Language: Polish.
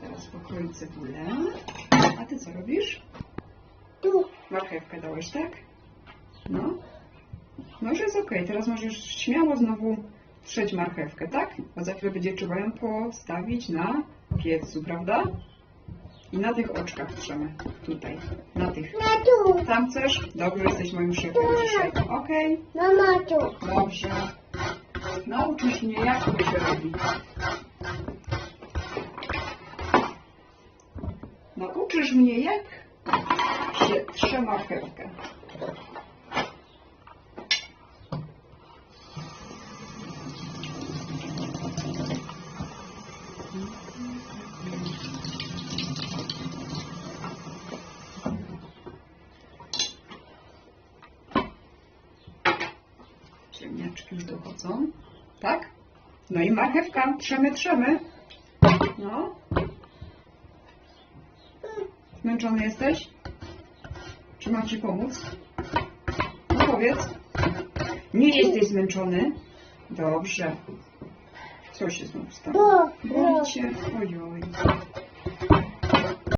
teraz pokroić cebulę. A ty co robisz? Tu. Marchewkę dałeś, tak? No. No już jest okej. Teraz możesz śmiało znowu trzeć marchewkę, tak? Bo za chwilę będzie trzeba ją postawić na piecu, prawda? I na tych oczkach trzemy. Tutaj. Na tych. Na tu. Tam chcesz? Dobrze, jesteś moim szefem dzisiaj. Okej. Mama tu. Dobrze. Nauczysz mnie, jak to się robi. Nauczysz mnie, jak się trze marchewkę. Ziemniaczki już dochodzą. Tak? No i marchewka. Trzemy, trzemy. No. Zmęczony jesteś? Czy mam ci pomóc? No powiedz. Nie jesteś zmęczony? Dobrze. Co się znów stało? Bo, bo. Boli cię? Ojoj.